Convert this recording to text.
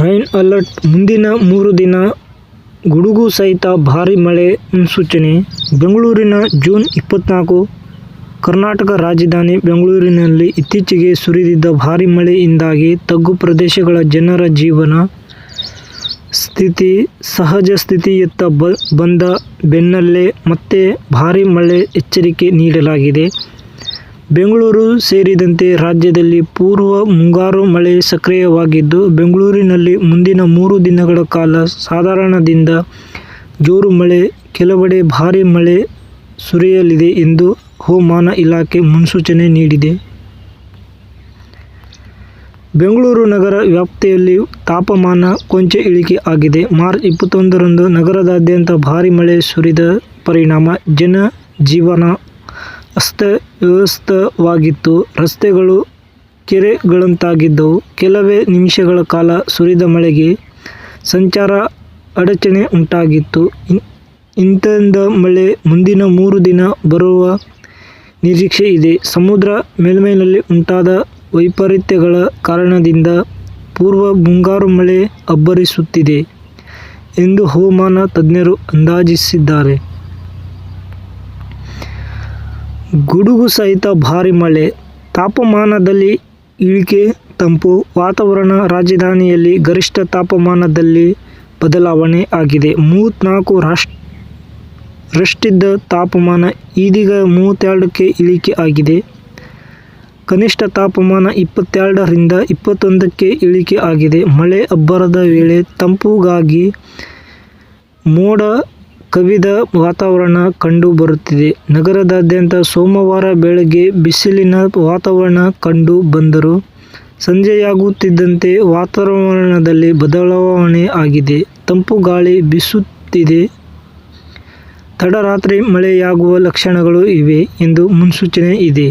Rain alert. ಮುಂದಿನ ಮೂರು ದಿನ ಗುಡುಗು ಸಹಿತ ಭಾರಿ ಮಳೆ ಮುನ್ಸೂಚನೆ. ಬೆಂಗಳೂರಿನ ಜೂನ್ ಇಪ್ಪತ್ತ್ನಾಲ್ಕು ಕರ್ನಾಟಕ ರಾಜಧಾನಿ ಬೆಂಗಳೂರಿನಲ್ಲಿ ಇತ್ತೀಚೆಗೆ ಸುರಿದಿದ್ದ ಭಾರಿ ಮಳೆಯಿಂದಾಗಿ ತಗ್ಗು ಪ್ರದೇಶಗಳ ಜನರ ಜೀವನ ಸ್ಥಿತಿ ಸಹಜ ಸ್ಥಿತಿಯತ್ತ ಬ, ಬಂದ ಬೆನ್ನಲ್ಲೇ ಮತ್ತೆ ಭಾರಿ ಮಳೆ ಎಚ್ಚರಿಕೆ ನೀಡಲಾಗಿದೆ. ಬೆಂಗಳೂರು ಸೇರಿದಂತೆ ರಾಜ್ಯದಲ್ಲಿ ಪೂರ್ವ ಮುಂಗಾರು ಮಳೆ ಸಕ್ರಿಯವಾಗಿದ್ದು, ಬೆಂಗಳೂರಿನಲ್ಲಿ ಮುಂದಿನ ಮೂರು ದಿನಗಳ ಕಾಲ ಸಾಧಾರಣದಿಂದ ಜೋರು ಮಳೆ, ಕೆಲವೆಡೆ ಭಾರೀ ಮಳೆ ಸುರಿಯಲಿದೆ ಎಂದು ಹವಾಮಾನ ಇಲಾಖೆ ಮುನ್ಸೂಚನೆ ನೀಡಿದೆ. ಬೆಂಗಳೂರು ನಗರ ವ್ಯಾಪ್ತಿಯಲ್ಲಿ ತಾಪಮಾನ ಕೊಂಚ ಇಳಿಕೆ ಆಗಿದೆ. ಮಾರ್ಚ್ ಇಪ್ಪತ್ತೊಂದರಂದು ನಗರದಾದ್ಯಂತ ಭಾರೀ ಮಳೆ ಸುರಿದ ಪರಿಣಾಮ ಜನಜೀವನ ಅಸ್ತವ್ಯಸ್ತವಾಗಿತ್ತು ರಸ್ತೆಗಳು ಕೆರೆಗಳಂತಾಗಿದ್ದವು. ಕೆಲವೇ ನಿಮಿಷಗಳ ಕಾಲ ಸುರಿದ ಮಳೆಗೆ ಸಂಚಾರ ಅಡಚಣೆ ಉಂಟಾಗಿತ್ತು. ಇಂಥದ್ದೇ ಮಳೆ ಮುಂದಿನ ಮೂರು ದಿನ ಬರುವ ನಿರೀಕ್ಷೆ ಇದೆ. ಸಮುದ್ರ ಮೇಲ್ಮೈನಲ್ಲಿ ಉಂಟಾದ ವೈಪರೀತ್ಯಗಳ ಕಾರಣದಿಂದ ಪೂರ್ವ ಮುಂಗಾರು ಮಳೆ ಅಬ್ಬರಿಸುತ್ತಿದೆ ಎಂದು ಹವಾಮಾನ ತಜ್ಞರು ಅಂದಾಜಿಸಿದ್ದಾರೆ. ಗುಡುಗು ಸಹಿತ ಭಾರಿ ಮಳೆ, ತಾಪಮಾನದಲ್ಲಿ ಇಳಿಕೆ, ತಂಪು, ವಾತಾವರಣ ರಾಜಧಾನಿಯಲ್ಲಿ ಗರಿಷ್ಠ ತಾಪಮಾನದಲ್ಲಿ ಬದಲಾವಣೆ ಆಗಿದೆ. ಮೂವತ್ತ್ನಾಲ್ಕು ರಾಷ್ಟ್ ರಷ್ಟಿದ್ದ ತಾಪಮಾನ ಇದೀಗ ಮೂವತ್ತೆರಡಕ್ಕೆ ಇಳಿಕೆ ಆಗಿದೆ. ಕನಿಷ್ಠ ತಾಪಮಾನ ಇಪ್ಪತ್ತೆರಡರಿಂದ ಇಪ್ಪತ್ತೊಂದಕ್ಕೆ ಇಳಿಕೆ ಆಗಿದೆ. ಮಳೆ ಅಬ್ಬರದ ವೇಳೆ ತಂಪುಗಾಗಿ ಮೋಡ ಕವಿದ ವಾತಾವರಣ ಕಂಡು ಬರುತ್ತಿದೆ ನಗರದಾದ್ಯಂತ ಸೋಮವಾರ ಬೆಳಗ್ಗೆ ಬಿಸಿಲಿನ ವಾತಾವರಣ ಕಂಡು ಬಂದರು ಸಂಜೆಯಾಗುತ್ತಿದ್ದಂತೆ ವಾತಾವರಣದಲ್ಲಿ ಬದಲಾವಣೆ ಆಗಿದೆ. ತಂಪು ಗಾಳಿ ಬೀಸುತ್ತಿದೆ. ತಡರಾತ್ರಿ ಮಳೆಯಾಗುವ ಲಕ್ಷಣಗಳು ಇವೆ ಎಂದು ಮುನ್ಸೂಚನೆ ಇದೆ.